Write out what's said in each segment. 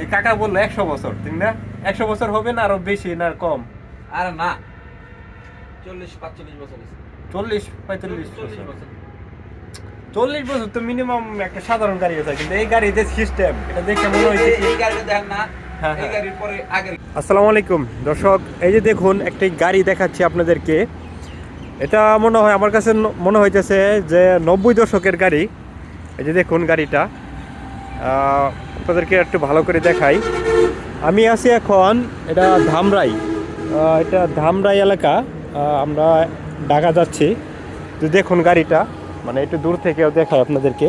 এই কাকা বলল একশো বছর ঠিক না? একশো বছর হবে না আরও বেশি না কম? আর না। চল্লিশ পাঁচচল্লিশ বছর চল্লিশ পঁয়তাল্লিশ বছর। চল্লিশ বছর তো মিনিমাম একটা সাধারণ গাড়ি আছে কিন্তু এই গাড়িতে সিস্টেম এটা দেখে মনে হয়েছে এই- গাড়িটা দেখেন না হ্যাঁ, হ্যাঁ। আসসালামু আলাইকুম। দর্শক এই যে দেখুন একটি গাড়ি দেখাচ্ছি আপনাদেরকে। এটা মনে হয় আমার কাছে মনে হইতেছে যে নব্বই দশকের গাড়ি। এই যে দেখুন গাড়িটা। আপনাদেরকে একটু ভালো করে দেখাই। আমি আছি এখন এটা ধামরাই এটা ধামরাই এলাকা আমরা ঢাকা যাচ্ছি। তো দেখুন গাড়িটা মানে একটু দূর থেকেও দেখাই আপনাদেরকে।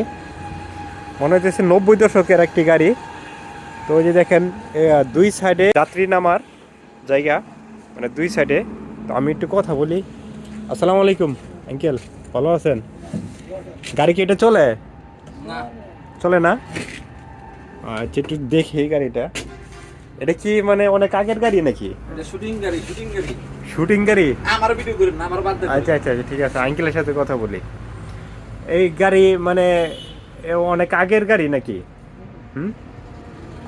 মনে হচ্ছে নব্বই দশকের একটি গাড়ি। তো ওই যে দেখেন দুই সাইডে যাত্রী নামার জায়গা মানে দুই সাইডে। তো আমি একটু কথা বলি। আসসালামু আলাইকুম আঙ্কেল ভালো আছেন? গাড়ি কি এটা চলে? চলে না? আচ্ছা একটু দেখি গাড়িটা। এটা কি মানে অনেক আগের গাড়ি নাকি? এটা শুটিং গাড়ি শুটিং গাড়ি। শুটিং গাড়ি? আমার ভিডিও করেন না আমার বাদ দেন। আচ্ছা আচ্ছা আচ্ছা ঠিক আছে আঙ্কেলের সাথে কথা বলি। এই গাড়ি মানে এ অনেক আগের গাড়ি নাকি? হুম?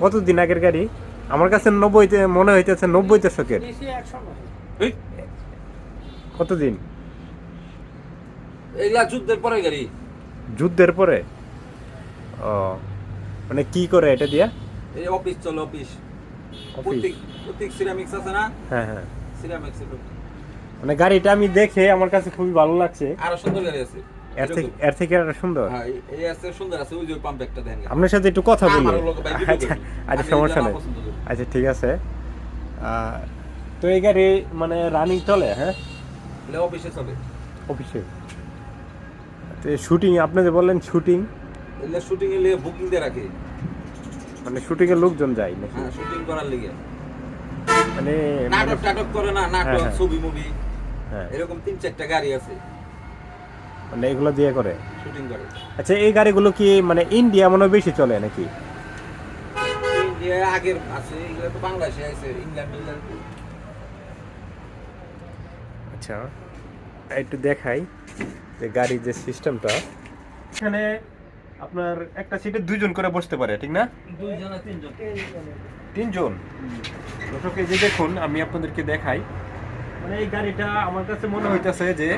কতদিন আগের গাড়ি? আমার কাছে নব্বইতে মনে হইতেছে নব্বই দশকের কতদিন? এগুলা যুদ্ধের পরে গাড়ি। যুদ্ধের পরে? ও মানে কি করে এটা দিয়া? এই অফিস চলে অফিস। প্রত্যেক প্রত্যেক সিরামিক্স আছে না? হ্যাঁ হ্যাঁ। সিরামিক্স মানে গাড়িটা আমি দেখে আমার কাছে খুবই ভালো লাগছে। আরও সুন্দর গাড়ি আছে। এর থেকে এর থেকে আরও সুন্দর? হ্যাঁ এই- এই আছে সুন্দর আছে ওই যে পাম্প একটা দেন। আপনার সাথে একটু কথা বলি। আচ্ছা আচ্ছা সমস্যা নেই। আচ্ছা ঠিক আছে। তো এই গাড়ি মানে রানিং চলে হ্যাঁ? অফিসে চলে। অফিসে। তো শুটিং আপনি যে বললেন শুটিং এগুলা শুটিং এর লিগে বুকিং দিয়ে রাখে। মানে শুটিং এর লোকজন যায় নাকি? হ্যাঁ শুটিং করার লিগে। মানে নাটক টাটক করে না নাটক হ্যাঁ, হ্যাঁ। ছবি মুভি হ্যাঁ। এরকম তিন চারটা গাড়ি আছে। মানে এগুলো দিয়ে করে? শুটিং করে। আচ্ছা এই গাড়িগুলো কি মানে ইন্ডিয়া মনে বেশি চলে নাকি? ইন্ডিয়া আগের আছে এগুলো তো বাংলাদেশে আছে ইংল্যান্ড ইংল্যান্ড আচ্ছা একটু দেখাই যে গাড়ির যে সিস্টেমটা এখানে আপনার একটা সিটে দুইজন করে বসতে পারে ঠিক না? দুইজন তিনজন। তিনজন? দর্শক এই যে দেখুন আমি আপনাদেরকে দেখাই। মানে এই গাড়িটা আমার কাছে মনে হইতেছে যে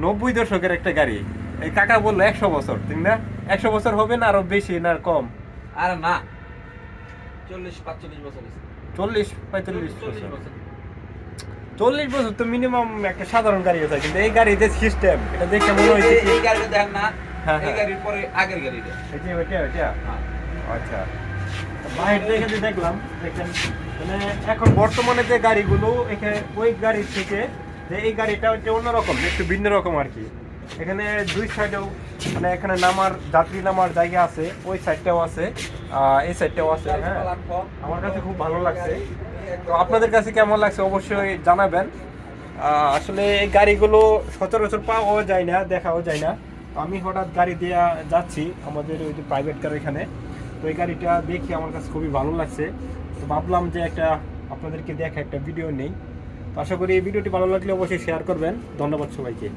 নব্বই দশকের একটা গাড়ি। এই কাকা বলল একশো বছর ঠিক না? একশো বছর হবে না আরও বেশি না আর কম? আর না। চল্লিশ পাঁচচল্লিশ বছর চল্লিশ পঁয়তাল্লিশ বছর। চল্লিশ বছর তো মিনিমাম একটা সাধারণ গাড়ি আছে কিন্তু এই গাড়িতে সিস্টেম এটা দেখে মনে হয়েছে এই- গাড়িটা দেখেন না এই হ্যাঁ। গাড়ির পরে আগের গাড়িটা। এই ওইটা ওইটা? হ্যাঁ। আচ্ছা। বাইরে দেখে দেখলাম দেখেন মানে এখন বর্তমানে যে গাড়িগুলো এখানে ওই গাড়ির থেকে যে এই গাড়িটা হচ্ছে অন্যরকম একটু ভিন্ন রকম আর কি। এখানে দুই সাইডেও মানে এখানে নামার যাত্রী নামার জায়গা আছে ওই সাইডটাও আছে এই সাইডটাও আছে হ্যাঁ। আমার কাছে খুব ভালো লাগছে। তো আপনাদের কাছে কেমন লাগছে অবশ্যই জানাবেন। আসলে এই গাড়িগুলো সচরাচর পাওয়াও যায় না দেখাও যায় না। আমি হঠাৎ গাড়ি দিয়ে যাচ্ছি আমাদের ওই যে প্রাইভেট কার এখানে। তো এই গাড়িটা দেখি আমার কাছে খুবই ভালো লাগছে। তো ভাবলাম যে একটা আপনাদেরকে দেখা একটা ভিডিও নেই। তো আশা করি এই ভিডিওটি ভালো লাগলে অবশ্যই শেয়ার করবেন। ধন্যবাদ সবাইকে।